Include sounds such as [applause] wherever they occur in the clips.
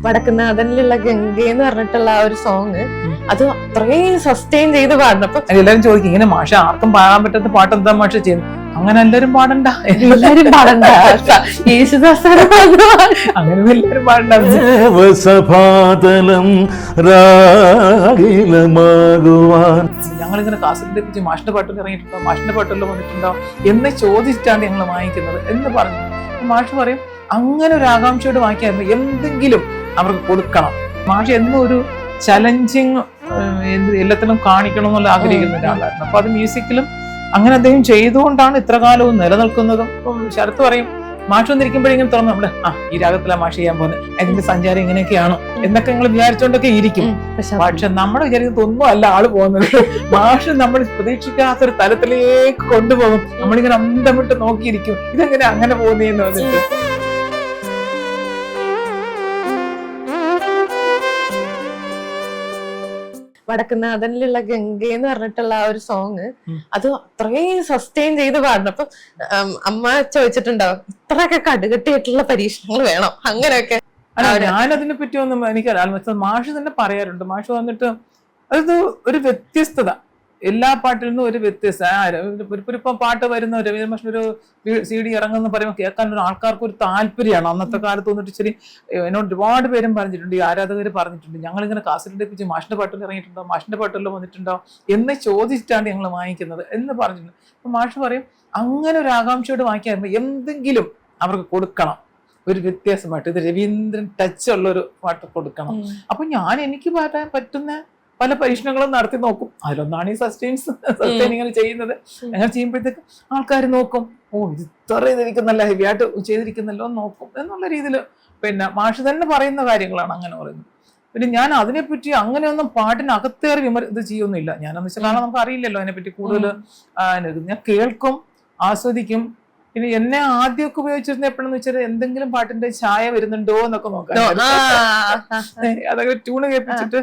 വടക്കുന്നാഥനിലുള്ള ഗംഗ എന്ന് പറഞ്ഞിട്ടുള്ള ആ ഒരു സോങ് അത് അത്രയും സസ്റ്റെയിൻ ചെയ്ത് പാടണം അപ്പൊ എല്ലാരും ചോദിക്കും ഇങ്ങനെ മാഷ ആർക്കും പാടാൻ പറ്റാത്ത [laughs] പാട്ട് എന്താ മാഷ ചെയ്യുന്നത് അങ്ങനെ എല്ലാരും പാടണ്ട. എല്ലാരും പാടണ്ട. യേശുദാസ് അങ്ങനെ എല്ലാരും പാടണ്ട. ദേവസഭാതലം രാഗിലമാകുവാൻ. ഞങ്ങളിങ്ങനെ കാസറ്റിനെ കുറിച്ച് മാഷിന്റെ പാട്ടിൽ ഇറങ്ങിയിട്ടുണ്ടോ? മാഷിന്റെ പാട്ടെല്ലാം വന്നിട്ടുണ്ടോ? എന്ന് ചോദിച്ചിട്ടാണ് ഞങ്ങൾ വാങ്ങിക്കുന്നത് എന്ന് പറഞ്ഞു. മാഷ് പറയും അങ്ങനെ ഒരു ആകാംക്ഷയോട് വാങ്ങിക്കായിരുന്നു. എന്തെങ്കിലും അവർക്ക് കൊടുക്കണം. മാഷ് എന്നും ഒരു ചലഞ്ചിങ് എല്ലാത്തിലും കാണിക്കണം എന്നുള്ള ആഗ്രഹിക്കുന്ന ഒരാളായിരുന്നു. അപ്പൊ അത് മ്യൂസിക്കിലും അങ്ങനെ അദ്ദേഹം ചെയ്തുകൊണ്ടാണ് ഇത്ര കാലവും നിലനിൽക്കുന്നതും. ശരത്ത് പറയും മാഷ് വന്നിരിക്കുമ്പോഴെങ്കിലും തുറന്ന് നമ്മൾ ആ ഈ രാഗത്തിലാണ് മാഷ് ചെയ്യാൻ പോകുന്നത് അതിന്റെ സഞ്ചാരം ഇങ്ങനെയൊക്കെയാണ്. എന്നൊക്കെ നിങ്ങൾ വിചാരിച്ചോണ്ടൊക്കെ ഇരിക്കും. പക്ഷെ നമ്മൾ വിചാരിക്കുന്നത് ഒന്നും അല്ല ആൾ പോകുന്നത്. മാഷ് നമ്മൾ പ്രതീക്ഷിക്കാത്തൊരു തലത്തിലേക്ക് കൊണ്ടുപോകും. നമ്മളിങ്ങനെ അന്തം വിട്ട് നോക്കിയിരിക്കും. ഇതെങ്ങനെ അങ്ങനെ പോകുന്നതെന്ന് വന്നിട്ട് വടക്കുന്നാഥനിലുള്ള ഗംഗ എന്ന് പറഞ്ഞിട്ടുള്ള ആ ഒരു സോങ്. അത് അത്രയും സസ്റ്റെയിൻ ചെയ്ത് പാടണം. അപ്പൊ അമ്മ ചോദിച്ചിട്ടുണ്ടാവും ഇത്രയൊക്കെ കടുകട്ടിയായിട്ടുള്ള പരീക്ഷണങ്ങൾ വേണം. അങ്ങനെയൊക്കെ. ഞാനതിനെ പറ്റി ഒന്നും എനിക്കറിയാം. മാഷ് തന്നെ പറയാറുണ്ട്. മാഷ് വന്നിട്ട് അത് ഒരു വ്യത്യസ്തത. എല്ലാ പാട്ടിൽ നിന്നും ഒരു വ്യത്യസ്ത ഇപ്പം പാട്ട് വരുന്ന ഒരു രവീന്ദ്ര ഒരു സി ഡി ഇറങ്ങുന്ന പറയുമ്പോൾ കേൾക്കാൻ ഒരു ആൾക്കാർക്ക് ഒരു താല്പര്യമാണ്. അന്നത്തെ കാലത്ത് വന്നിട്ട് ശരി എന്നോട് ഒരുപാട് പേരും പറഞ്ഞിട്ടുണ്ട് ഈ ആരാധകർ പറഞ്ഞിട്ടുണ്ട് ഞങ്ങളിങ്ങനെ കാസറ്റിന്റെ പിച്ച് മാഷിന്റെ പാട്ടിൽ ഇറങ്ങിയിട്ടുണ്ടോ? മാഷിന്റെ പാട്ടിൽ വന്നിട്ടുണ്ടോ? എന്ന് ചോദിച്ചിട്ടാണ് ഞങ്ങൾ വാങ്ങിക്കുന്നത് എന്ന് പറഞ്ഞിട്ടുണ്ട്. അപ്പൊ മാഷ് പറയും അങ്ങനെ ഒരു ആകാംക്ഷയോട് വാങ്ങിക്കാൻ എന്തെങ്കിലും അവർക്ക് കൊടുക്കണം. ഒരു വ്യത്യാസമായിട്ട് ഇത് രവീന്ദ്രൻ ടച്ച് ഉള്ള ഒരു പാട്ട് കൊടുക്കണം. അപ്പൊ ഞാൻ എനിക്ക് പാടാൻ പറ്റുന്ന പല പരീക്ഷണങ്ങളും നടത്തി നോക്കും. അതിലൊന്നാണ് ഈ സസ്റ്റെയിൻസ് സസ്റ്റെയിൻ ഇങ്ങനെ ചെയ്യുന്നത്. അങ്ങനെ ചെയ്യുമ്പോഴത്തേക്ക് ആൾക്കാർ നോക്കും. ഓ ഇത് ഇത്ര ചെയ്തിരിക്കുന്നല്ല ഹെവി ആയിട്ട് ചെയ്തിരിക്കുന്നല്ലോ നോക്കും. എന്നുള്ള രീതിയിൽ പിന്നെ മാഷ് തന്നെ പറയുന്ന കാര്യങ്ങളാണ് അങ്ങനെ പറയുന്നത്. പിന്നെ ഞാൻ അതിനെപ്പറ്റി അങ്ങനെയൊന്നും പാട്ടിനകത്തേറി വിമർ ഇത് ചെയ്യൊന്നുമില്ല ഞാനെന്ന് വെച്ചാൽ കാരണം നമുക്ക് അറിയില്ലല്ലോ അതിനെപ്പറ്റി കൂടുതൽ ഞാൻ കേൾക്കും ആസ്വദിക്കും പിന്നെ എന്നെ ആദ്യമൊക്കെ ഉപയോഗിച്ചിരുന്ന എപ്പോഴെന്ന് വെച്ചാൽ എന്തെങ്കിലും പാട്ടിന്റെ ഛായ വരുന്നുണ്ടോ എന്നൊക്കെ നോക്കാം. അതൊക്കെ ട്യൂണ് കേൾപ്പിച്ചിട്ട്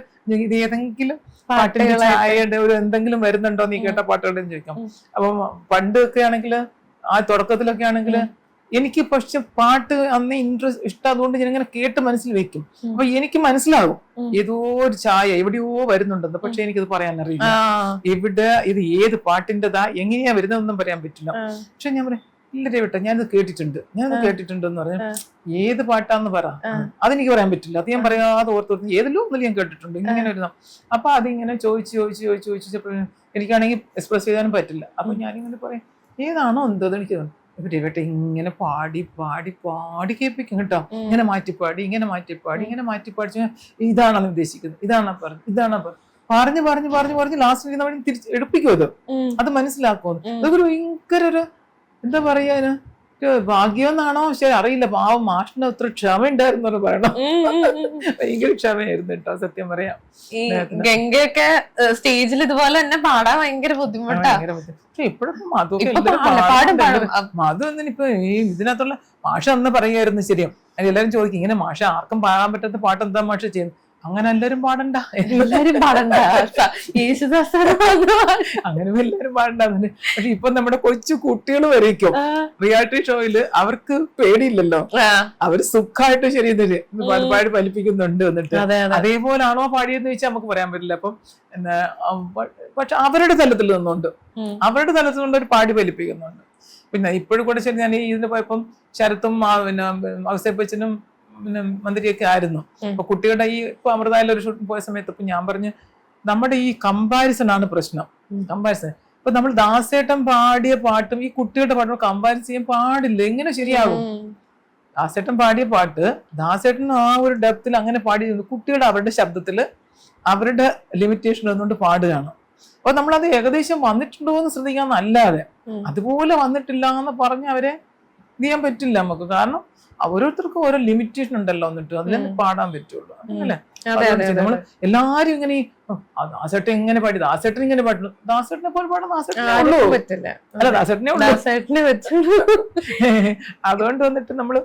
ഇത് ഏതെങ്കിലും പാട്ടിന്റെ. ഛായയുടെ ഒരു എന്തെങ്കിലും വരുന്നുണ്ടോ നീ കേട്ട പാട്ടുകളുടെ ചോദിക്കാം. അപ്പൊ പണ്ടൊക്കെ ആണെങ്കിൽ ആ തുടക്കത്തിലൊക്കെ ആണെങ്കിൽ എനിക്ക് പക്ഷെ പാട്ട് അന്ന് ഇൻട്രസ്റ്റ് ഇഷ്ടം അതുകൊണ്ട് ഞാൻ ഇങ്ങനെ കേട്ട് മനസ്സിൽ വെക്കും. അപ്പൊ എനിക്ക് മനസ്സിലാകും. ഏതോ ഒരു ചായ എവിടെയോ വരുന്നുണ്ടെന്ന്. പക്ഷെ എനിക്കത് പറയാൻ അറിയില്ല ഇവിടെ എവിടെ ഇത് ഏത് പാട്ടിന്റെതാ എങ്ങനെയാ വരുന്നതെന്നും പറയാൻ പറ്റില്ല. പക്ഷെ ഞാൻ പറയാം ഇല്ല രവിട്ട ഞാനിത് കേട്ടിട്ടുണ്ട്. ഞാനിത് കേട്ടിട്ടുണ്ട് എന്ന് പറഞ്ഞാൽ. ഏത് പാട്ടാന്ന് പറ. അതെനിക്ക് പറയാൻ പറ്റില്ല. അത് ഞാൻ പറയാതെ ഓർത്തോർത്ത് ഏതിലും ഒന്നും ഞാൻ കേട്ടിട്ടുണ്ട്. ഇങ്ങനെ ഒരു അപ്പൊ അതിങ്ങനെ ചോദിച്ച് ചോദിച്ച് ചോദിച്ച് ചോദിച്ചപ്പോൾ എനിക്കാണെങ്കിൽ എക്സ്പ്രസ് ചെയ്യാനും പറ്റില്ല. അപ്പൊ ഞാനിങ്ങനെ പറയും ഏതാണോ എന്തോ എനിക്ക് തോന്നുന്നു. ഇങ്ങനെ പാടി പാടി പാടി കേൾപ്പിക്കും കേട്ടോ. ഇങ്ങനെ മാറ്റിപ്പാടി ഇങ്ങനെ മാറ്റിപ്പാടി ഇങ്ങനെ മാറ്റിപ്പാടി ഇതാണ് ഉദ്ദേശിക്കുന്നത്. ഇതാണ് പറഞ്ഞു ഇതാണ് പറഞ്ഞു. പറഞ്ഞു പറഞ്ഞു പറഞ്ഞു പറഞ്ഞു ലാസ്റ്റ് നമ്മൾ തിരിച്ച് എടുപ്പിക്കും അത്. അത് മനസ്സിലാക്കും അതൊരു ഭയങ്കര ഒരു എന്താ പറയാന് ഭാഗ്യമെന്നാണോ? ശരി അറിയില്ല. പാവം മാഷിന് അത്ര ക്ഷമ ഉണ്ടായിരുന്നു പറയണം. ഭയങ്കര ക്ഷമയായിരുന്നു കേട്ടോ സത്യം പറയാം. ഗംഗയൊക്കെ സ്റ്റേജിൽ ഇതുപോലെ തന്നെ പാടാൻ ഭയങ്കര ബുദ്ധിമുട്ടാ. ഭയങ്കര ഇപ്പോഴൊക്കെ മധു മധു ഈ ഇതിനകത്തുള്ള മാഷ അന്ന് പറയായിരുന്നു ശരിയാ. എല്ലാരും ചോദിക്കും ഇങ്ങനെ മാഷ ആർക്കും പാടാൻ പറ്റാത്ത പാട്ട് എന്താ മാഷ ചെയ്യുന്നത് അങ്ങനെ എല്ലാരും പാടണ്ട. എല്ലാരും പാടണ്ട. യേശുദാസ് അങ്ങനെ എല്ലാരും പാടണ്ട. പക്ഷെ ഇപ്പൊ നമ്മുടെ കൊച്ചു കുട്ടികൾ വരയ്ക്കും റിയാലിറ്റി ഷോയിൽ അവർക്ക് പേടിയില്ലല്ലോ. അവർ സുഖമായിട്ട് ശരി. പാടി ഫലിപ്പിക്കുന്നുണ്ട് എന്നിട്ട്. അതേപോലെ ആണോ അതേപോലാണോ പാടിയെന്ന് ചോദിച്ചാൽ നമുക്ക് പറയാൻ പറ്റില്ല. അപ്പം പക്ഷെ അവരുടെ തലത്തിൽ നിന്നുണ്ട്. അവരുടെ തലത്തിൽ നിന്നുള്ള ഒരു പാടി ഫലിപ്പിക്കുന്നുണ്ട്. പിന്നെ ഇപ്പോഴും കൂടെ ശരി ഞാൻ ഇതിന് പോയപ്പം ശരത്തും പിന്നെ അവസരപ്പച്ചനും പിന്നെ മന്ത്രിയൊക്കെ ആയിരുന്നു. അപ്പൊ കുട്ടികളുടെ ഈ ഇപ്പൊ അമൃതായാലും ഒരു ഷൂട്ടിന് പോയ സമയത്ത് ഇപ്പൊ ഞാൻ പറഞ്ഞു നമ്മുടെ ഈ കമ്പാരിസൺ ആണ് പ്രശ്നം. കമ്പാരിസൺ. ഇപ്പൊ നമ്മൾ ദാസേട്ടൻ പാടിയ പാട്ടും ഈ കുട്ടികളുടെ പാട്ടും കമ്പാരിസൺ ചെയ്യാൻ പാടില്ല. എങ്ങനെ ശരിയാകും? ദാസേട്ടൻ പാടിയ പാട്ട് ദാസേട്ടൻ ആ ഒരു ഡെപ്തിൽ അങ്ങനെ പാടി കുട്ടികളുടെ അവരുടെ ശബ്ദത്തിൽ അവരുടെ ലിമിറ്റേഷൻ വന്നുകൊണ്ട് പാടുകയാണ്. അപ്പൊ നമ്മളത് ഏകദേശം വന്നിട്ടുണ്ടോ എന്ന് ശ്രദ്ധിക്കാന്നല്ലാതെ അതുപോലെ വന്നിട്ടില്ല എന്ന് പറഞ്ഞ് അവരെ ഇത് ചെയ്യാൻ പറ്റില്ല നമുക്ക്. കാരണം ഓരോരുത്തർക്കും ഓരോ ലിമിറ്റേഷൻ ഉണ്ടല്ലോ എന്നിട്ട് അതിനെ പാടാൻ പറ്റുള്ളൂ. അല്ലേ? അതെ എല്ലാരും ഇങ്ങനെ ഈ, "ഓ, ദാസേട്ടൻ ഇങ്ങനെ പാടി ദാസേട്ടൻ ഇങ്ങനെ പാടുന്നു. ദാസേട്ടനെ പോലെ പാടാൻ ദാസേട്ടനെ പറ്റില്ല. അല്ല ദാസേട്ടനെ ഉള്ളൂ. ദാസേട്ടനെ പറ്റുള്ളൂ. [laughs] അതുകൊണ്ട് വന്നിട്ട് നമ്മൾ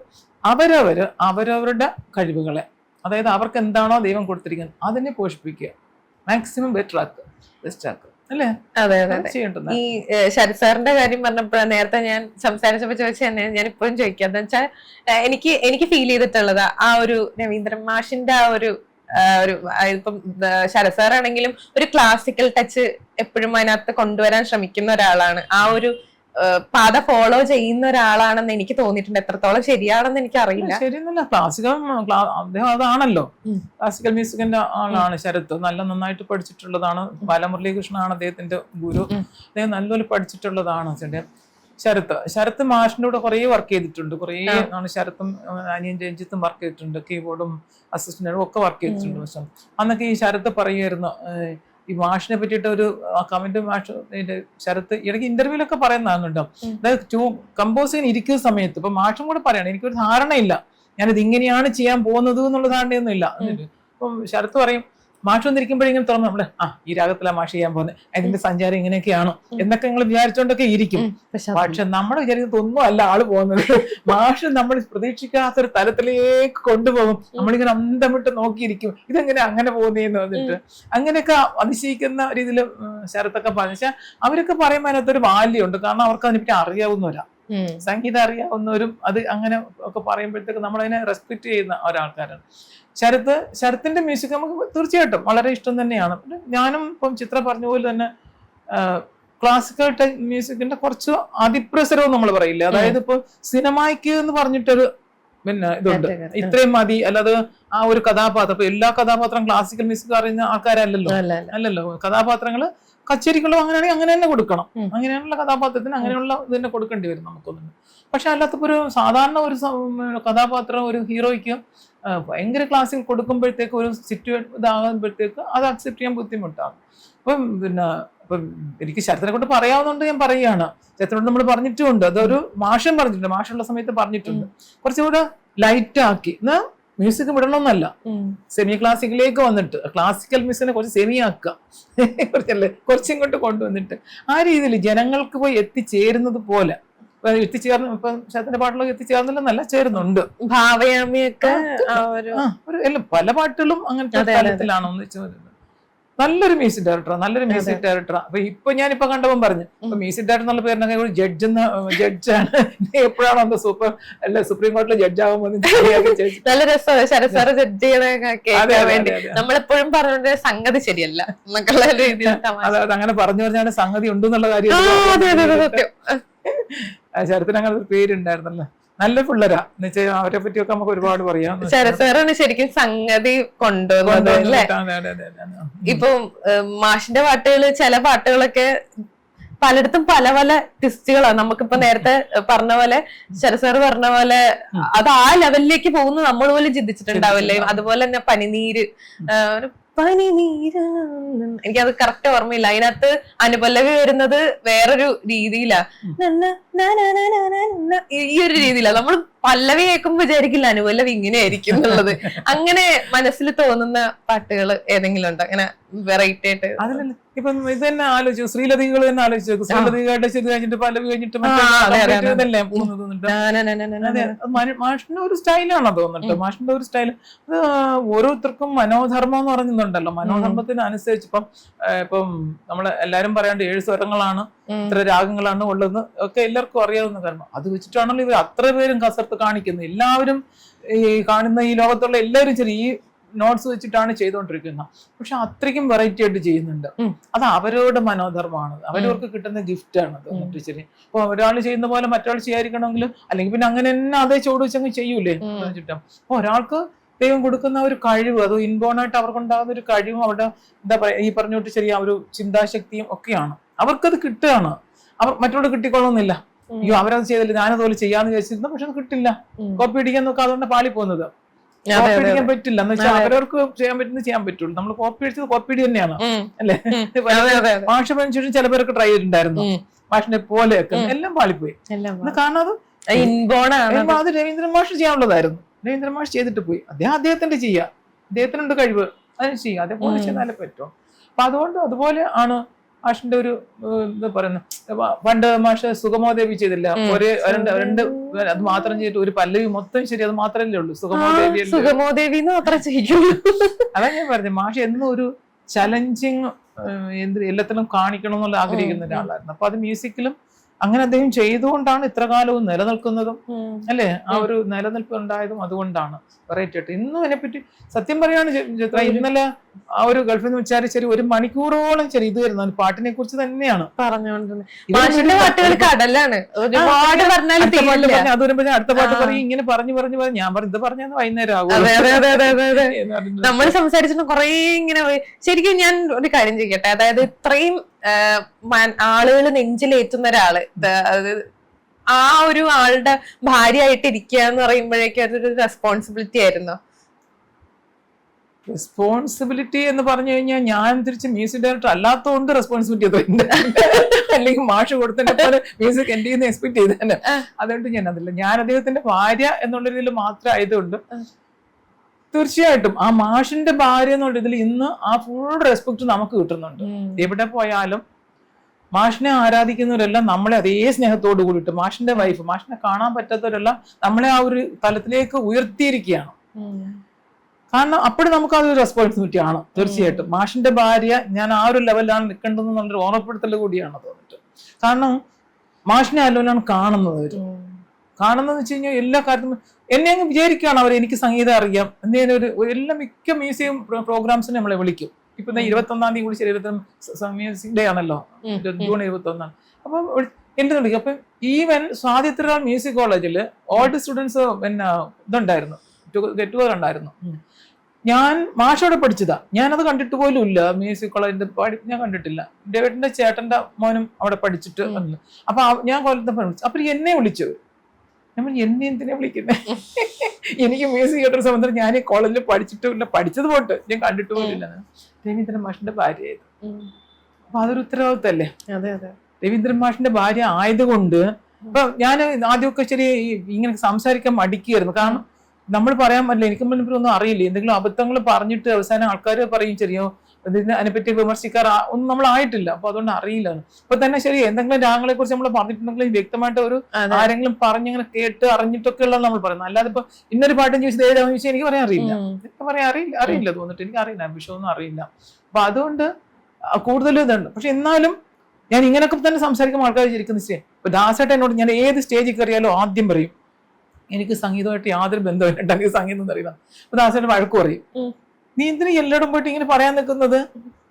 അവരവര് അവരവരുടെ കഴിവുകളെ അതായത് അവർക്ക് എന്താണോ ദൈവം കൊടുത്തിരിക്കുന്നത് അതിനെ പോഷിപ്പിക്കുക. മാക്സിമം ബെറ്റർ ആക്കുക. ബെസ്റ്റ് ആക്കുക. ഈ ശരത് സാറിന്റെ കാര്യം പറഞ്ഞപ്പോ നേരത്തെ ഞാൻ സംസാരിച്ചപ്പോ ചോദിച്ചു തന്നെ ഞാൻ ഇപ്പോഴും ചോദിക്കാം. എന്താ വെച്ചാൽ എനിക്ക് എനിക്ക് ഫീൽ ചെയ്തിട്ടുള്ളത് ആ ഒരു രവീന്ദ്രൻ മാഷിന്റെ ആ ഒരു ഒരു ഇപ്പം ശരത് സാറാണെങ്കിലും ഒരു ക്ലാസിക്കൽ ടച്ച് എപ്പോഴും അതിനകത്ത് കൊണ്ടുവരാൻ ശ്രമിക്കുന്ന ഒരാളാണ്. ആ ഒരു പാത ഫോളോ ചെയ്യുന്ന ഒരാളാണെന്ന് എനിക്ക് തോന്നിയിട്ടുണ്ട്. എത്രത്തോളം ശരിയാണെന്ന് എനിക്ക് അറിയില്ല ശരിയെന്നല്ല ക്ലാസിക്കൽ അദ്ദേഹം അതാണല്ലോ. ക്ലാസിക്കൽ മ്യൂസിക്കിന്റെ ആളാണ് ശരത്ത് നല്ല നന്നായിട്ട് പഠിച്ചിട്ടുള്ളതാണ്. ബാലമുരളീകൃഷ്ണനാണ് അദ്ദേഹത്തിന്റെ ഗുരു. അദ്ദേഹം നല്ലപോലെ പഠിച്ചിട്ടുള്ളതാണ് ശരത്ത് ശരത്ത് മാഷിന്റെ കൂടെ കുറേ വർക്ക് ചെയ്തിട്ടുണ്ട്. കുറേ ആണ് ശരത്തും അനിയൻ രഞ്ജിത്തും വർക്ക് ചെയ്തിട്ടുണ്ട്. കീബോർഡും അസിസ്റ്റന്റും ഒക്കെ വർക്ക് ചെയ്തിട്ടുണ്ട് പക്ഷെ അന്നൊക്കെ ഈ ശരത്ത് പറയുമായിരുന്നു ഈ മാഷിനെ പറ്റിയിട്ട് ഒരു കമന്റ് മാഷ് ശരത്ത് ഇടയ്ക്ക് ഇന്റർവ്യൂലൊക്കെ പറയുന്നതാണ് കേട്ടോ അതായത് ടൂ കമ്പോസ് ചെയ്യാൻ ഇരിക്കുന്ന സമയത്ത് ഇപ്പൊ മാഷും കൂടെ പറയണം എനിക്കൊരു ധാരണയില്ല. ഞാനിത് ഇങ്ങനെയാണ് ചെയ്യാൻ പോകുന്നത് എന്നുള്ള ധാരണയൊന്നും ഇല്ല അപ്പം ശരത്ത് പറയും മാഷ് വന്നിരിക്കുമ്പോഴെങ്കിലും തുറന്നു നമ്മൾ ആ ഈ രാഗത്തിലാണ് മാഷ് ചെയ്യാൻ പോകുന്നത് അതിന്റെ സഞ്ചാരം ഇങ്ങനെയൊക്കെയാണോ. എന്നൊക്കെ നിങ്ങൾ വിചാരിച്ചോണ്ടൊക്കെ ഇരിക്കും. പക്ഷെ നമ്മുടെ നമ്മൾ വിചാരിക്കുന്നത് ഒന്നും അല്ല ആൾ പോകുന്നത്. മാഷ് നമ്മൾ പ്രതീക്ഷിക്കാത്ത ഒരു തലത്തിലേക്ക് കൊണ്ടുപോകും. നമ്മളിങ്ങനെ അന്തം വിട്ട് നോക്കിയിരിക്കും. ഇതെങ്ങനെ അങ്ങനെ പോകുന്നേന്ന്? പറഞ്ഞിട്ട്. അങ്ങനെയൊക്കെ അതിശയിക്കുന്ന രീതിയിൽ ശരത്തൊക്കെ പറഞ്ഞു. പക്ഷെ അവരൊക്കെ പറയുമ്പോൾ അതിനകത്തൊരു വാല്യുണ്ട്. കാരണം അവർക്ക് അതിനെപ്പറ്റി അറിയാവുന്നവരാ. സംഗീതം അറിയാവുന്നവരും അത് അങ്ങനെ ഒക്കെ പറയുമ്പോഴത്തേക്ക് നമ്മളതിനെ റെസ്പെക്ട് ചെയ്യുന്ന ഒരാൾക്കാരാണ്. ശരത്ത് ശരത്തിന്റെ മ്യൂസിക് നമുക്ക് തീർച്ചയായിട്ടും വളരെ ഇഷ്ടം തന്നെയാണ്. ഞാനും ഇപ്പം ചിത്ര പറഞ്ഞ പോലെ തന്നെ ക്ലാസിക്കൽ മ്യൂസിക്കിന്റെ കുറച്ച് അതിപ്രസരവും നമ്മൾ പറയില്ല? അതായത് ഇപ്പൊ സിനിമയ്ക്ക് എന്ന് പറഞ്ഞിട്ടൊരു പിന്നെ ഇതുണ്ട്. ഇത്രയും മതി. അല്ലാതെ ആ ഒരു കഥാപാത്രം ഇപ്പൊ എല്ലാ കഥാപാത്രം ക്ലാസിക്കൽ മ്യൂസിക് അറിയുന്ന ആൾക്കാരല്ലല്ലോ? അല്ല അല്ല അല്ലല്ലോ? കഥാപാത്രങ്ങൾ കച്ചേരികളും അങ്ങനെയാണെങ്കിൽ അങ്ങനെ തന്നെ കൊടുക്കണം. അങ്ങനെയുള്ള കഥാപാത്രത്തിന് അങ്ങനെയുള്ള ഇത് തന്നെ കൊടുക്കേണ്ടി വരും നമുക്കൊന്നും. പക്ഷെ അല്ലാത്തപ്പോ ഒരു സാധാരണ ഒരു കഥാപാത്രം ഒരു ഹീറോയ്ക്ക് ഭയങ്കര ക്ലാസ്സിൽ കൊടുക്കുമ്പോഴത്തേക്ക് ഒരു സിറ്റുവേഷൻ ഇതാകുമ്പോഴത്തേക്ക് അത് അക്സെപ്റ്റ് ചെയ്യാൻ ബുദ്ധിമുട്ടാണ്. അപ്പം പിന്നെ ഇപ്പം എനിക്ക് ശരത്തിനെ കൊണ്ട് പറയാവുന്നതുകൊണ്ട് ഞാൻ പറയുകയാണ്. ശരത്തിനോട് നമ്മൾ പറഞ്ഞിട്ടുമുണ്ട്. അതൊരു മാഷം പറഞ്ഞിട്ടുണ്ട്. മാഷുള്ള സമയത്ത് പറഞ്ഞിട്ടുണ്ട്. കുറച്ചുകൂടെ ലൈറ്റ് ആക്കി. എന്നാ മ്യൂസിക് വിടണമെന്നല്ല സെമി ക്ലാസിക്കലിലേക്ക് വന്നിട്ട് ക്ലാസിക്കൽ മ്യൂസിക്കിനെ കുറച്ച് സെമി ആക്കുക [laughs] കുറച്ചല്ലേ കുറച്ചിങ്ങോട്ട് കൊണ്ടുവന്നിട്ട്. ആ രീതിയിൽ ജനങ്ങൾക്ക് പോയി എത്തിച്ചേരുന്നത് പോലെ. എത്തിച്ചേർന്ന് ഇപ്പൊ ശാത്തിന്റെ പാട്ടിലൊക്കെ എത്തിച്ചേർന്നില്ലെന്നല്ല ചേരുന്നുണ്ട്. ഭാവയാമിയൊക്കെ ഒരു പല പാട്ടുകളും അങ്ങനത്തെ തലത്തിലാണോ എന്ന് വെച്ചാൽ നല്ലൊരു മ്യൂസിക് ഡയറക്ടറാണ് നല്ലൊരു മ്യൂസിക് ഡയറക്ടറാണ് അപ്പൊ ഇപ്പൊ ഞാനിപ്പോ കണ്ടപ്പോൾ പറഞ്ഞു അപ്പൊ മ്യൂസിക് ഡയറക്ടർ എന്നുള്ള പേരിനൊക്കെ ഒരു ജഡ്ജ് എന്ന ജഡ്ജാണ് എപ്പോഴാണോ അന്ന് സൂപ്പർ അല്ല സുപ്രീം കോടതിയിലെ ജഡ്ജാകുമ്പോൾ നല്ല രസമാണ് ശരത് സാറ് ജഡ്ജ് ചെയ്യണൊക്കെ. നമ്മളെപ്പോഴും പറഞ്ഞ സംഗതി ശരിയല്ല. അതായത് അങ്ങനെ പറഞ്ഞു പറഞ്ഞാണ് സംഗതി ഉണ്ടെന്നുള്ള കാര്യം ശരത്തിന് അങ്ങനെ ഒരു പേരുണ്ടായിരുന്നല്ലോ. നല്ല പിള്ളേരാ. എന്ന് വെച്ചാൽ അവരെ പറ്റിയൊക്കെ നമുക്ക് ഒരുപാട് പറയാം. ശരത് ശരിക്കും സംഗതി കൊണ്ടുവന്നത്. ഇപ്പൊ മാഷിന്റെ പാട്ടുകൾ ചില പാട്ടുകളൊക്കെ പലയിടത്തും പല പല ട്വിസ്റ്റുകളാണ് നമുക്കിപ്പോ നേരത്തെ പറഞ്ഞ പോലെ ശരസാർ പറഞ്ഞ പോലെ അത് ആ ലെവലിലേക്ക് പോകുന്ന. നമ്മൾ പോലും ചിന്തിച്ചിട്ടുണ്ടാവില്ലേ? അതുപോലെ തന്നെ പനിനീര്. എനിക്കത് കറക്റ്റ് ഓർമ്മയില്ല. അതിനകത്ത് അനുപല്ലവി വരുന്നത് വേറൊരു രീതിയിലാ. ഈ ഒരു രീതിയിലാ. നമ്മൾ പല്ലവി കേൾക്കുമ്പോ വിചാരിക്കില്ല അനുപല്ലവി ഇങ്ങനെ ആയിരിക്കും എന്നുള്ളത്. അങ്ങനെ മനസ്സിൽ തോന്നുന്ന പാട്ടുകൾ ഏതെങ്കിലും ഉണ്ടോ? അങ്ങനെ വെറൈറ്റി ആയിട്ട് അതിലല്ല ഇപ്പം ഇത് തന്നെ ആലോചിച്ചു? ശ്രീലതികൾ തന്നെ ആലോചിച്ചു? നോക്ക്. ശ്രീലതികളുടെ ചെയ്ത് കഴിഞ്ഞിട്ട് പല്ലവി കഴിഞ്ഞിട്ട്. ഇതല്ലേ പോകുന്നത് മാഷിന്റെ ഒരു സ്റ്റൈലാണ് തോന്നുന്നുണ്ട് മാഷിന്റെ ഒരു സ്റ്റൈൽ അത് ഓരോരുത്തർക്കും മനോധർമ്മം എന്ന് പറഞ്ഞിട്ടുണ്ടല്ലോ മനോധർമ്മത്തിന് അനുസരിച്ച് ഇപ്പം ഇപ്പം നമ്മൾ എല്ലാരും പറയാണ്ട് ഏഴ് സ്വരങ്ങളാണ് ഇത്ര രാഗങ്ങളാണ് ഉള്ളതെന്ന് ഒക്കെ എല്ലാവർക്കും അറിയാവുന്ന കാരണം. അത് വെച്ചിട്ടാണല്ലോ ഇവർ അത്ര പേരും കസർത്ത് കാണിക്കുന്നത്. എല്ലാവരും ഈ കാണുന്ന ഈ ലോകത്തുള്ള എല്ലാവരും ചെറിയ ഈ നോട്ട്സ് വെച്ചിട്ടാണ് ചെയ്തുകൊണ്ടിരിക്കുന്നത് പക്ഷെ അത്രയ്ക്കും വെറൈറ്റി ആയിട്ട് ചെയ്യുന്നുണ്ട്. അത് അവരോട് മനോധർമ്മമാണ്. അവരവർക്ക് കിട്ടുന്ന ഗിഫ്റ്റ് ആണ് അത് ചെറിയ അപ്പൊ ഒരാൾ ചെയ്യുന്ന പോലെ മറ്റൊരാൾ ചെയ്യാതിരിക്കണമെങ്കിൽ അല്ലെങ്കിൽ പിന്നെ അങ്ങനെ തന്നെ അതേ ചോട് വെച്ചങ്ങ് ചെയ്യൂലേ? ചുറ്റും വെച്ചിട്ട്. അപ്പൊ ഒരാൾക്ക് ദൈവം കൊടുക്കുന്ന ഒരു കഴിവ് അത് ഇൻബോൺ ആയിട്ട് അവർക്കുണ്ടാകുന്ന ഒരു കഴിവും അവരുടെ എന്താ പറയാ ഈ പറഞ്ഞോട്ട് ചെറിയ ആ ഒരു ചിന്താശക്തിയും ഒക്കെയാണ്. അവർക്കത് കിട്ടുകയാണ്. അവർ മറ്റോട് കിട്ടിക്കൊള്ളുന്നില്ല. അയ്യോ അവരത് ചെയ്തില്ല ഞാനതുപോലെ ചെയ്യാന്ന് വിചാരിച്ചിരുന്നു പക്ഷെ അത് കിട്ടില്ല. കോപ്പി അടിക്കാൻ നോക്കാം അതുകൊണ്ട് പാളി പോകുന്നത് കോപ്പി അടിക്കാൻ. പറ്റില്ല എന്ന് വെച്ചാൽ. അവരവർക്ക് ചെയ്യാൻ പറ്റുന്നത് ചെയ്യാൻ പറ്റുള്ളൂ. നമ്മൾ കോപ്പി അടിച്ചത് കോപ്പി അടി തന്നെയാണ്. അല്ലേ. ഭാഷ [laughs] പഠിച്ചിട്ട് ചില പേരൊക്കെ ട്രൈ ചെയ്തിട്ടുണ്ടായിരുന്നു. ഭാഷനെ പോലെയൊക്കെ. എല്ലാം പാളിപ്പോയി. കാരണം അത് അത് രവീന്ദ്രൻ മാഷ് ചെയ്യാനുള്ളതായിരുന്നു. രവീന്ദ്രൻ മാഷ് ചെയ്തിട്ട് പോയി. അദ്ദേഹം അദ്ദേഹത്തിന്റെ ചെയ്യുക അദ്ദേഹത്തിനുണ്ട് കഴിവ്. അതിന് ചെയ്യുക അതേപോലെ ചെയ്താലേ പറ്റും. അപ്പൊ അതുകൊണ്ട് അതുപോലെ ആണ് മാഷിന്റെ ഒരു എന്താ പറയുന്നത് പണ്ട് മാഷ് സുഗമോദേവി ചെയ്തില്ല. ഒരു രണ്ട് രണ്ട് അത് മാത്രം ചെയ്തിട്ട് ഒരു പല്ലവി മൊത്തം ശരി അത് മാത്രമല്ലേ ഉള്ളൂ. സുഗമോദേവി അതാ ഞാൻ പറഞ്ഞത് മാഷ് എന്നും ഒരു ചലഞ്ചിങ് എന്ത് എല്ലാത്തിലും കാണിക്കണം എന്നുള്ള ആഗ്രഹിക്കുന്ന ഒരാളായിരുന്നു. അപ്പൊ അത് മ്യൂസിക്കിലും അങ്ങനെ അദ്ദേഹം ചെയ്തുകൊണ്ടാണ് ഇത്ര കാലവും നിലനിൽക്കുന്നതും അല്ലെ? ആ ഒരു നിലനിൽപ്പ് ഉണ്ടായതും അതുകൊണ്ടാണ് വെറൈറ്റി ആയിട്ട്. ഇന്നും അതിനെപ്പറ്റി സത്യം പറയാണ് ചിത്ര ഇന്നലെ ആ ഒരു ഗൾഫിൽ നിന്ന് വെച്ചാൽ ശരി ഒരു മണിക്കൂറോളം ശരി ഇത് വരുന്നത് പാട്ടിനെ കുറിച്ച് തന്നെയാണ്. കടലാണ്. ഒരുപാട് അടുത്ത പാട്ട് തീരില്ല. പറഞ്ഞ് അത് വരുമ്പോ ഞാൻ അടുത്ത പാട്ട് പറയും ഇങ്ങനെ പറഞ്ഞു പറഞ്ഞു പറഞ്ഞു. ഞാൻ പറഞ്ഞു ഇത് പറഞ്ഞാൽ വൈകുന്നേരം ആകും നമ്മൾ സംസാരിച്ചിട്ട് കുറേ ഇങ്ങനെ ശരിക്കും ഞാൻ ഒരു കാര്യം ചെയ്യട്ടെ. അതായത് ഇത്രയും ആളുകൾ നെഞ്ചിലേറ്റുന്ന ഒരാൾ. ആ ഒരു ആളുടെ ഭാര്യയായിട്ട് ഇരിക്കുക എന്ന് പറയുമ്പോഴേക്കും അതൊരു റെസ്പോൺസിബിലിറ്റി ആയിരുന്നു. റെസ്പോൺസിബിലിറ്റി എന്ന് പറഞ്ഞു കഴിഞ്ഞാൽ ഞാൻ തിരിച്ച് മ്യൂസിക് ഡയറക്ടർ അല്ലാത്തതുകൊണ്ട് റെസ്പോൺസിബിലിറ്റി അതുണ്ട് അല്ലെങ്കിൽ മാഷ് കൊടുത്തതിന്റെ പോലെ മ്യൂസിക് എന്റെ നിന്ന് എക്സ്പെക്ട് ചെയ്തേനെ. അതുകൊണ്ട് ഞാൻ അതില്ല. ഞാൻ അദ്ദേഹത്തിന്റെ ഭാര്യ എന്നുള്ള രീതിയിൽ മാത്രം ആയതുകൊണ്ട്. തീർച്ചയായിട്ടും. ആ മാഷിന്റെ ഭാര്യ എന്നുള്ള ഇതിൽ ഇന്ന് ആ ഫുൾ റെസ്പെക്ട് നമുക്ക് കിട്ടുന്നുണ്ട്. എവിടെ പോയാലും മാഷിനെ ആരാധിക്കുന്നവരെല്ലാം നമ്മളെ അതേ സ്നേഹത്തോട് കൂടിയിട്ട് മാഷിന്റെ വൈഫ് മാഷിനെ കാണാൻ പറ്റാത്തവരെല്ലാം നമ്മളെ ആ ഒരു തലത്തിലേക്ക് ഉയർത്തിയിരിക്കുകയാണ്. കാരണം അപ്പോഴും നമുക്ക് അതൊരു റെസ്പോൺസിബിലിറ്റി ആണ് തീർച്ചയായിട്ടും. മാഷിന്റെ ഭാര്യ ഞാൻ ആ ഒരു ലെവലിലാണ് നിൽക്കേണ്ടത് എന്നുള്ളൊരു ഓർമ്മപ്പെടുത്തൽ കൂടിയാണ് തോന്നിട്ട് കാരണം മാഷിനെ അല്ലോലാണ് കാണുന്നത്. കാണുന്നത് വെച്ച് കഴിഞ്ഞാൽ എല്ലാ കാര്യത്തിലും എന്നെ അങ്ങ് വിചാരിക്കുകയാണ് അവർ എനിക്ക് സംഗീതം അറിയാം. എന്തെങ്കിലും ഒരു എല്ലാ മിക്ക മ്യൂസിയം പ്രോഗ്രാംസിന് നമ്മളെ വിളിക്കും. ഇപ്പൊ ഇരുപത്തി ഒന്നാം തീയതി കൂടി ശരീരത്തിന് മ്യൂസിക് ഡേ ആണല്ലോ. ജൂൺ ഇരുപത്തി ഒന്നാം അപ്പൊ എന്റെ വിളിക്കും അപ്പൊ ഈവൻ സ്വാതിത്രാൾ മ്യൂസിക് കോളേജിൽ ഓൾഡ് സ്റ്റുഡൻസ് പിന്നെ ഇതുണ്ടായിരുന്നു. ഗെറ്റ് ടുഗദർ ഉണ്ടായിരുന്നു. ഞാൻ മാഷോടെ പഠിച്ചതാ. ഞാനത് കണ്ടിട്ട് പോലും ഇല്ല. മ്യൂസിക് കോളേജിന്റെ ഞാൻ കണ്ടിട്ടില്ല. ഡേവിഡിന്റെ ചേട്ടന്റെ മോനും അവിടെ പഠിച്ചിട്ട് വന്നു. അപ്പൊ ഞാൻ കൊല്ലത്തെ പഠിച്ചു. അപ്പൊ എന്നെ വിളിച്ചു പറഞ്ഞു, എന്നെ എന്തിനാ വിളിക്കുന്നത് എനിക്ക് മ്യൂസിക് കേട്ടൊരു സംബന്ധം ഞാൻ കോളേജിൽ പഠിച്ചിട്ടുമില്ല പഠിച്ചത് പോട്ട്. ഞാൻ കണ്ടിട്ട് പോലില്ല രവീന്ദ്രൻ മാഷിന്റെ ഭാര്യയായത് അപ്പൊ അതൊരു ഉത്തരവാദിത്തല്ലേ? രവീന്ദ്രൻ മാഷിന്റെ ഭാര്യ ആയതുകൊണ്ട് അപ്പൊ ഞാൻ ആദ്യമൊക്കെ ശരി ഇങ്ങനെ സംസാരിക്കാൻ മടിക്കുകയായിരുന്നു കാരണം നമ്മൾ പറയാൻ പറ്റില്ല. എനിക്ക് മുന്നിൽ ഒന്നും അറിയില്ല? എന്തെങ്കിലും അബദ്ധങ്ങൾ പറഞ്ഞിട്ട് അവസാനം ആൾക്കാർ പറയും ശരിയോ ഇതിനെ അതിനെപ്പറ്റി വിമർശിക്കാർ ഒന്നും നമ്മൾ ആയിട്ടില്ല അപ്പൊ അതുകൊണ്ട് അറിയില്ല അപ്പൊ തന്നെ ശരി എന്തെങ്കിലും രാഗങ്ങളെ കുറിച്ച് നമ്മൾ പറഞ്ഞിട്ടുണ്ടെങ്കിൽ വ്യക്തമായിട്ട് ഒരു ആരെങ്കിലും പറഞ്ഞിങ്ങനെ കേട്ട് അറിഞ്ഞിട്ടൊക്കെ ഉള്ള നമ്മൾ പറയുന്നത്. അല്ലാതെ ഇപ്പൊ ഇന്നൊരു പാട്ടും ചോദിച്ചത് ഏതാണെന്ന് ചോദിച്ചാൽ എനിക്ക് പറയാൻ അറിയില്ല. പറയാൻ അറിയില്ല അറിയില്ല തോന്നിട്ട്. എനിക്ക് അറിയില്ല വിഷയമൊന്നും അറിയില്ല. അപ്പൊ അതുകൊണ്ട് കൂടുതൽ ഇതുണ്ട്. പക്ഷെ എന്നാലും ഞാൻ ഇങ്ങനെയൊക്കെ തന്നെ സംസാരിക്കുമ്പോൾ ആൾക്കാർ വിചാരിക്കുന്ന സ്റ്റേ ഇപ്പൊ ദാസേട്ട എന്നോട് ഞാൻ ഏത് സ്റ്റേജിൽ കയറിയാലും ആദ്യം പറയും എനിക്ക് സംഗീതമായിട്ട് യാതൊരു ബന്ധമില്ല എനിക്ക് സംഗീതം എന്ന് അറിയില്ല. അപ്പൊ ദാസേട്ടൻ വഴക്ക് പറയും. നീ എന്തിനു എല്ലായിടും പോയിട്ട് ഇങ്ങനെ പറയാൻ നിൽക്കുന്നത്?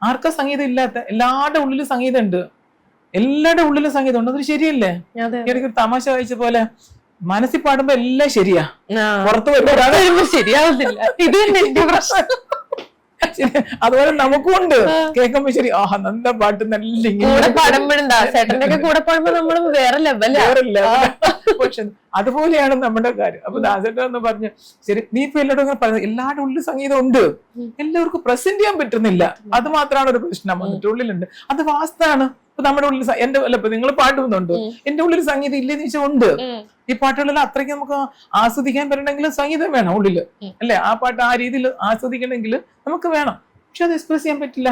ആർക്കാ സംഗീതം ഇല്ലാത്ത? എല്ലാവരുടെ ഉള്ളിലും സംഗീതം ഉണ്ട്. എല്ലാവരുടെ ഉള്ളിലും സംഗീതം ഉണ്ട്. അതൊരു ശരിയല്ലേ? ഇടയ്ക്ക് തമാശ വായിച്ച പോലെ മനസ്സിൽ പാടുമ്പോ എല്ലാം ശരിയാ. ആ. പുറത്ത് വരുമ്പോ ശരിയാവുന്നില്ല. ഇത് തന്നെ എന്റെ പ്രശ്നം. അതുപോലെ നമുക്കും ഉണ്ട്. കേൾക്കുമ്പോ ശരി ആഹ് നല്ല പാട്ട് നല്ല ഇങ്ങനെ കൂടെ പാടുമ്പോഴും ദാസേട്ടന്റെ ഒക്കെ കൂടെ പാടുമ്പോ നമ്മൾ വേറെ ലെവലാ വേറെ. പക്ഷെ അതുപോലെയാണ് നമ്മുടെ കാര്യം. അപ്പൊ ദാസേട്ട എന്ന് പറഞ്ഞു ശരി നീ ഇപ്പൊ എല്ലാവരും ഇങ്ങനെ പറയുന്നത് എല്ലാവരുടെ ഉള്ളിൽ സംഗീതം ഉണ്ട് എല്ലാവർക്കും പ്രസന്റ് ചെയ്യാൻ പറ്റുന്നില്ല. അത് മാത്രമാണ് ഒരു പ്രശ്നം വന്നിട്ട് ഉള്ളിലുണ്ട്. അത് വാസ്തവാണ്. ഇപ്പൊ നമ്മുടെ ഉള്ളിൽ എന്റെ അല്ല ഇപ്പൊ നിങ്ങൾ പാട്ട് വന്നുണ്ട് എന്റെ ഉള്ളിൽ സംഗീതം ഇല്ലെന്ന് വെച്ചാൽ ഉണ്ട്. ഈ പാട്ടുകളെല്ലാം അത്രയ്ക്ക് നമുക്ക് ആസ്വദിക്കാൻ പറ്റണമെങ്കിൽ സംഗീതം വേണം ഉള്ളിൽ. അല്ലെ? ആ പാട്ട് ആ രീതിയിൽ ആസ്വദിക്കണമെങ്കിൽ നമുക്ക് വേണം. പക്ഷെ അത് എക്സ്പ്രസ് ചെയ്യാൻ പറ്റില്ല.